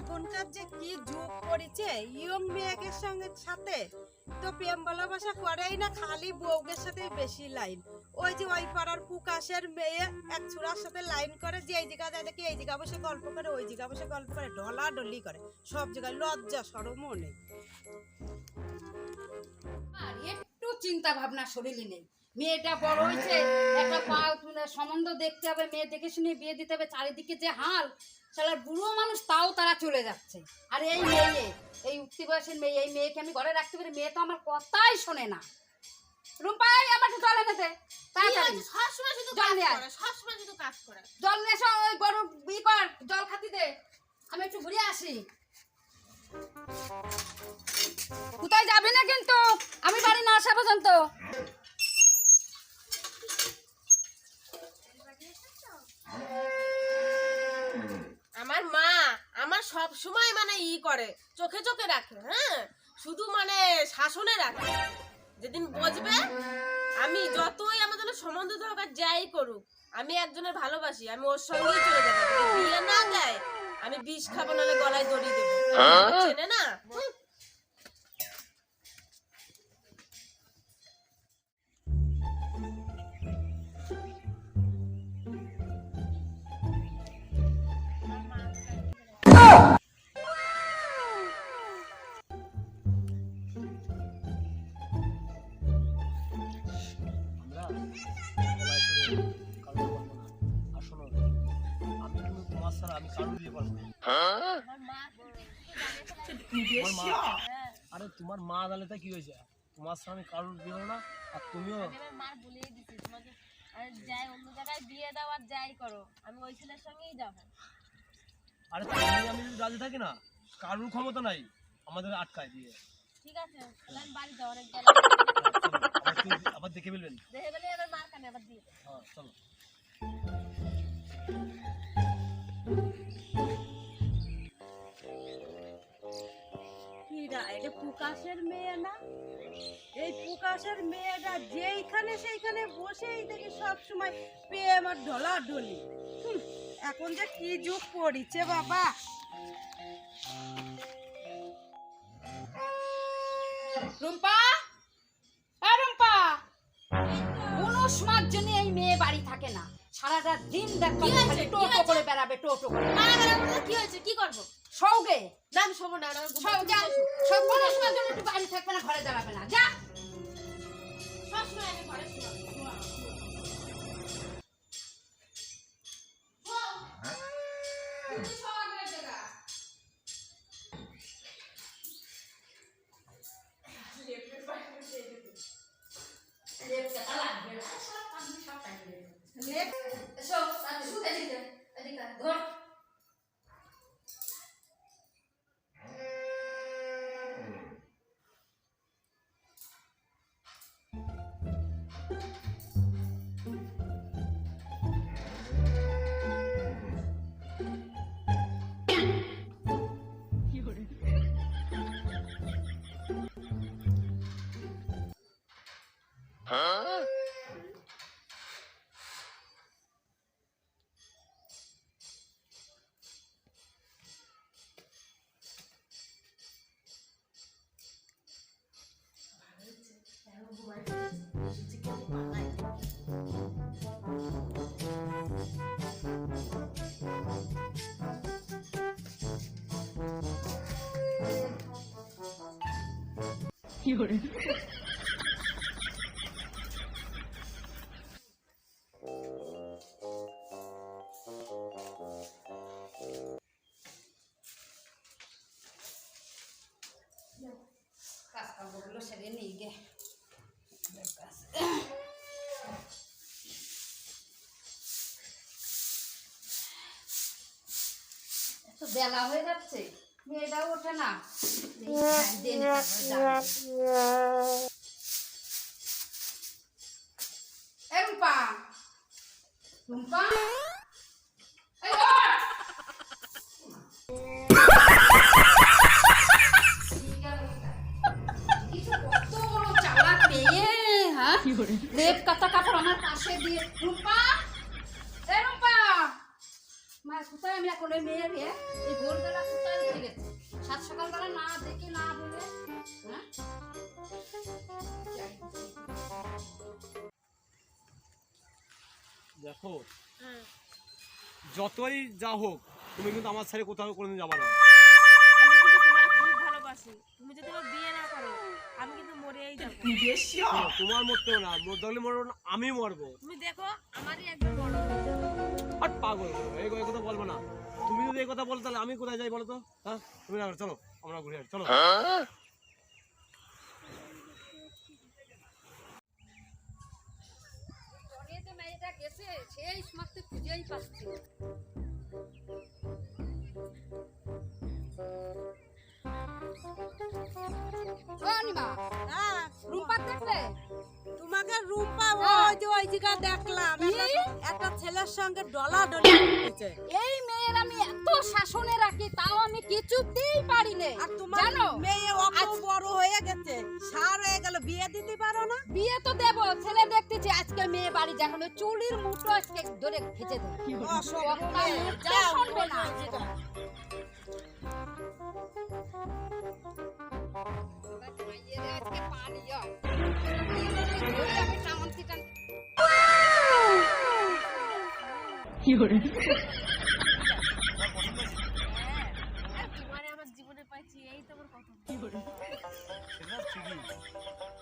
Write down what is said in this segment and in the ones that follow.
এখনকার যে কি যুগ পড়েছে, ইয়ং মেয়েকের সঙ্গে সাথে তো প্রেম ভালোবাসা করেই না, খালি বউকের সাথে বেশি লাইন ওই যে ওই পাড়ার পুকাশের মেয়ে এক ছুরার সাথে লাইন করে যে এই জায়গা যায় দেখি, এই জায়গা বসে গল্প করে, ওই জায়গা বসে গল্প করে ঢলা ডলি করে। সব জায়গায় লজ্জা, সরমও নেই। একটু চিন্তা ভাবনা শরীরে নেই। মেয়েটা বড় হয়েছে, একটা পা সম্বন্ধ দেখতে হবে, মেয়ে দেখে শুনে বিয়ে দিতে হবে, চারিদিকে যে হাল শালার বুড়ো মানুষ তাও তারা চলে যাচ্ছে। আর এই মেয়ে এই উক্তি বয়সের মেয়ে এই মেয়েকে আমি ঘরে রাখতে পারি মেয়ে তো আমার কথাই শোনে না। রুম্পাই আমার একটু জল এনে দে। তাড়াতাড়ি। সবসময় শুধু জল নিয়ে। সবসময় শুধু কাজ করে। জল নিয়ে এসো ওই গরু ই কর জল খাতি দে। আমি একটু ঘুরে আসি। কোথায় যাবে না কিন্তু আমি বাড়ি না আসা পর্যন্ত আমার মা আমার সব সময় মানে ই করে চোখে চোখে রাখে হ্যাঁ? শুধু মানে শাসনে রাখে। যেদিন বসবে আমি যতই আমাদের সম্বন্ধ দরকার যাই করুক আমি একজনের ভালোবাসি আমি ওর সঙ্গেই চলে যাব। বিয়ে না দেয় আমি বিষ খাব নাহলে গলায় দড়ি দেবো। চেনে না? আরে তোমার মা জানলে কি হয়েছে? তোমার আমি কারোর দিব না? আর তুমিও মার বলেই দিছি তোমাকে আর যাই অন্য জায়গায় বিয়ে দাও আর যাই করো। আমি ওই ছেলের সঙ্গেই যাব। আরে তুমি আমি রাজি থাকি না কারোর ক্ষমতা নাই আমাদের আটকায় দিয়ে। ঠিক আছে আমি বাড়ি যাও অনেক গেলে হ্যাঁ, আবার দেখে ফেলবেন। দেখে বলে এবার মার কানে আবার দিয়ে হ্যাঁ চলো। এটা পুকাশের মেয়ে না? এই পুকাশের মেয়েটা যেইখানে সেইখানে বসেই দেখি সব সময় প্রেম আর ঢলা ডলি এখন যে কি যুগ পড়িছে বাবা। রুম্পা? রুম্পা! কোনো সময়ের জন্য এই মেয়ে বাড়ি থাকে না। সারাটা দিন দেখো টোটো করে বেড়াবে টোটো করে। কি হয়েছে? সব যা সব কোনো সময়ের জন্য একটু বাড়ি থাকবে না, ঘরে দাঁড়াবে না। যা। আমি ঘরে শুলাম কাজ কামগুলো সেরে নিয়ে গে এত বেলা হয়ে যাচ্ছে মেয়েটাও ওঠে না। রুম্পা রুম্পা হ্যাঁ? কাটা কাপড় আমার পাশে দিয়ে। রূপা। এ রূপা মা মা কোথায় আমি এখন ওই মেয়ের এ, এই ভোরবেলা কোথায় রেখে গেছে। সাত সকালবেলা না দেখে না বলে হ্যাঁ? দেখো যতই যা হোক তুমি কিন্তু আমার ছেড়ে কোথাও কোনোদিন যাবা না। আমি কিন্তু তোমার খুব ভালোবাসি। তুমি যদি আমার বিয়ে না করো আমি কিন্তু মরেই যাব। শোনো, তোমার মরতেও না মরতে হলে মরবো না আমি মরবো। তুমি দেখো আমারই হয়ে যাবে। আর পাগল এই কথা বলব না। তুমি যদি এই কথা বলো তাহলে আমি কোথায় যাই বলো তো? হ্যাঁ? তুমি না চলো আমরা ঘুরে আসি চলো। সেই খুঁজেই পাচ্ছি হ্যাঁ রূপা দেখলে? তোমাকে রূপা হ্যাঁ। ওই যে ওই জায়গা দেখলাম। ছেলের সঙ্গে ডলা ডলি করতেছে। এই মেয়ের আমি এত শাসনে রাখি তাও আমি কিছুতেই পারি না আর তোমার জানো মেয়ে অত বড় হয়ে গেছে সার হয়ে গেল বিয়ে দিতে পারো না? বিয়ে তো দেব ছেলে দেখতেছি আজকে মেয়ে বাড়ি যখন চুলির মুঠো আজকে ধরে খেচে দেব। যাও, শুনবে না। আজকে পানি ঠিকই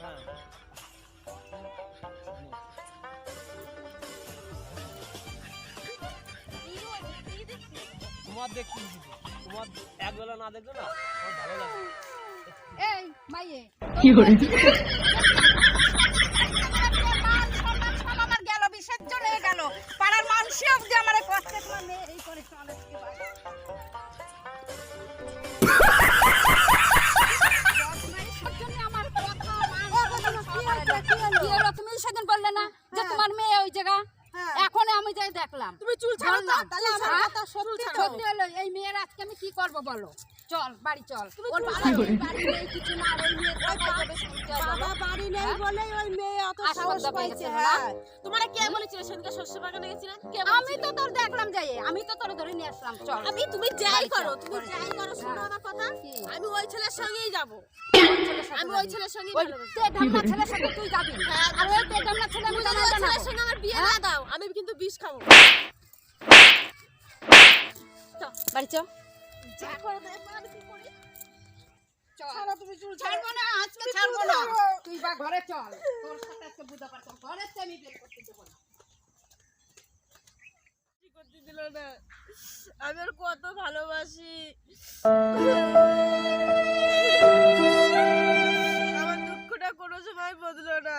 হ্যাঁ তোমার দেখতে তোমার একবেলা না দেখলে না ভালো লাগে। এই মাইয়ে কি করে তুমি চুল ছাড়ো তাহলে আমার হ্যাঁ? কথা সত্যি। সত্যি হলো এই মেয়ের আজকে আমি কি করব বলো? চল বাড়ি চল। ওর বাড়ি নেই কিছু না ওই মেয়ে শুনতে বাবা বাড়ি নেই হ্যাঁ? ওই মেয়ে অত সাহস পাইছে হ্যাঁ। তোমারে কে বলেছিল সেদিনকে শস্য বাগানে গেছিলাম? আমি তো তোর দেখলাম যাই আমি তো তোর ধরে নিয়ে আসলাম। চল। আমি তুমি যাই করো তুমি যাই করো শোনো হ্যাঁ। আমার কথা আমি ওই ছেলের সঙ্গেই যাব। আমি ওই ছেলের সঙ্গেই পেটামনা ছেলের সাথে তুই যাবি। হ্যাঁ, আর ওই ছেলে আমি। ছেলের সঙ্গে আমার বিয়ে না দাও আমি কিন্তু বিষ খাব। বাড়ি চল যা করো দেখো আমি কি করি চল তুমি চুল ছাড়বো না। আজকে ছাড়বো না তুই বা ঘরে চল। তোর সাথে আজকে বুঝা পারছ ঘরে আমি বের করতে দেবো না। দিল না। আমি ওর কত ভালোবাসি। আমার দুঃখটা কোনো সময় বদলো না।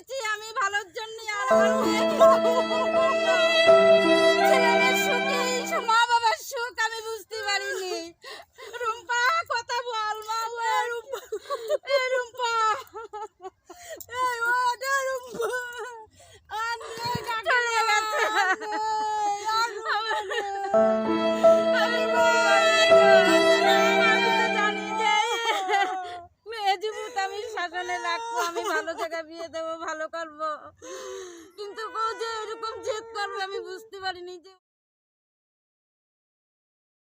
করেছি আমি ভালোর জন্য আর আমার মেয়েকে ছেলেমেয়ের সুখে এই মা বাবার সুখ আমি বুঝতে পারিনি। রুম্পা কথা বল মা রুম্পা এ রুম্পা। এই ও দে রুম্পা। আনে চলে গেছে। আমি জানি যে আমি আমি ভালো জায়গায় বিয়ে দেবো ভালো করব কিন্তু বউ যে এরকম আমি বুঝতে পারিনি যে